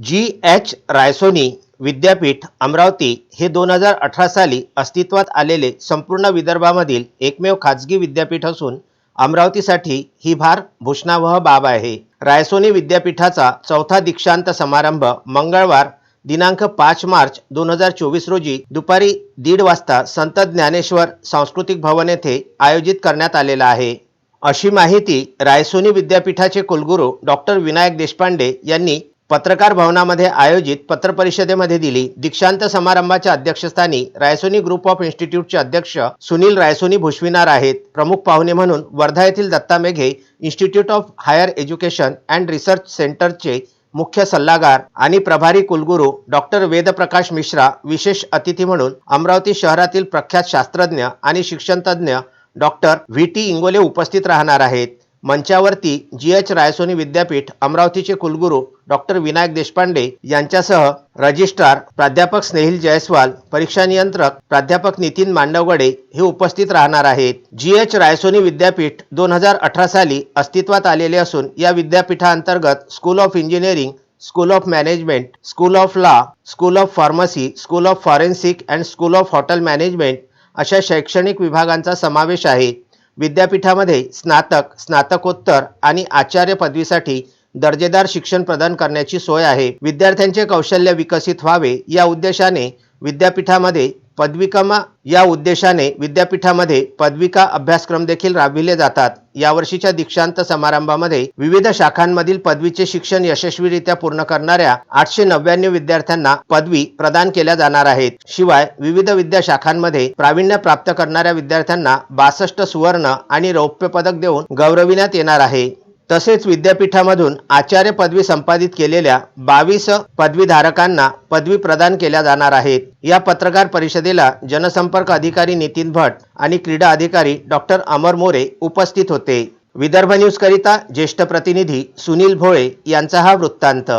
जी H Raisoni विद्यापीठ अमरावती हे दोन हजार अठरा साली अस्तित्वात आलेले संपूर्ण विदर्भामधील एकमेव खाजगी विद्यापीठ असून अमरावतीसाठी ही भार भूषणावह बाब आहे. रायसोनी विद्यापीठाचा चौथा दीक्षांत समारंभ मंगळवार दिनांक पाच मार्च दोन हजार चोवीस रोजी दुपारी दीड वाजता संत ज्ञानेश्वर सांस्कृतिक भवन येथे आयोजित करण्यात आलेला आहे. अशी माहिती रायसोनी विद्यापीठाचे कुलगुरू डॉक्टर विनायक देशपांडे यांनी पत्रकार भवनामध्ये आयोजित पत्रपरिषदेमध्ये दिली दीक्षांत समारंभाच्या अध्यक्षस्थानी रायसोनी ग्रुप ऑफ इन्स्टिट्यूटचे अध्यक्ष सुनील रायसोनी भुशविणार आहेत. प्रमुख पाहुणे म्हणून वर्धा येथील Datta Meghe institute of higher education and research सेंटरचे मुख्य सल्लागार आणि प्रभारी कुलगुरू डॉक्टर वेदप्रकाश मिश्रा विशेष अतिथी म्हणून अमरावती शहरातील प्रख्यात शास्त्रज्ञ आणि शिक्षणतज्ज्ञ डॉक्टर व्ही टी इंगोले उपस्थित राहणार आहेत. मंचावरती जी एच रायसोनी विद्यापीठ अमरावतीचे कुलगुरू डॉक्टर विनायक देशपांडे यांच्यासह रजिस्ट्रार प्राध्यापक स्नेहिल जयस्वाल परीक्षा नियंत्रक प्राध्यापक नितीन मांडवगडे हे उपस्थित राहणार आहेत. जी एच रायसोनी विद्यापीठ दोन हजार अठरा साली अस्तित्वात आलेले असून या विद्यापीठाअंतर्गत school of engineering school of management school of law school of pharmacy school of forensic and school of hotel management अशा शैक्षणिक विभागांचा समावेश आहे. विद्यापीठामध्ये स्नातक स्नातकोत्तर आणि आचार्य पदवीसाठी दर्जेदार शिक्षण प्रदान करण्याची सोय आहे. विद्यार्थ्यांचे कौशल्य विकसित व्हावे या उद्देशाने विद्यापीठामध्ये पदविकमा या उद्देशाने विद्यापीठामध्ये पदविका अभ्यासक्रम देखील राबविले जातात. यावर्षीच्या दीक्षांत समारंभामध्ये विविध शाखांमधील पदवीचे शिक्षण यशस्वीरित्या पूर्ण करणाऱ्या आठशे नव्याण्णव विद्यार्थ्यांना पदवी प्रदान केल्या जाणार आहेत. शिवाय विविध विद्याशाखांमध्ये प्राविण्य प्रावीण्य प्राप्त करणाऱ्या विद्यार्थ्यांना बासष्ट सुवर्ण आणि रौप्य पदक देऊन गौरविण्यात येणार आहे. तसेच विद्यापीठामधून आचार्य पदवी संपादित केलेल्या बावीस पदवीधारकांना पदवी प्रदान केल्या जाणार आहेत. या पत्रकार परिषदेला जनसंपर्क अधिकारी नितीन भट आणि क्रीडा अधिकारी डॉक्टर अमर मोरे उपस्थित होते. विदर्भ न्यूज करिता ज्येष्ठ प्रतिनिधी सुनील भोळे यांचा हा वृत्तांत.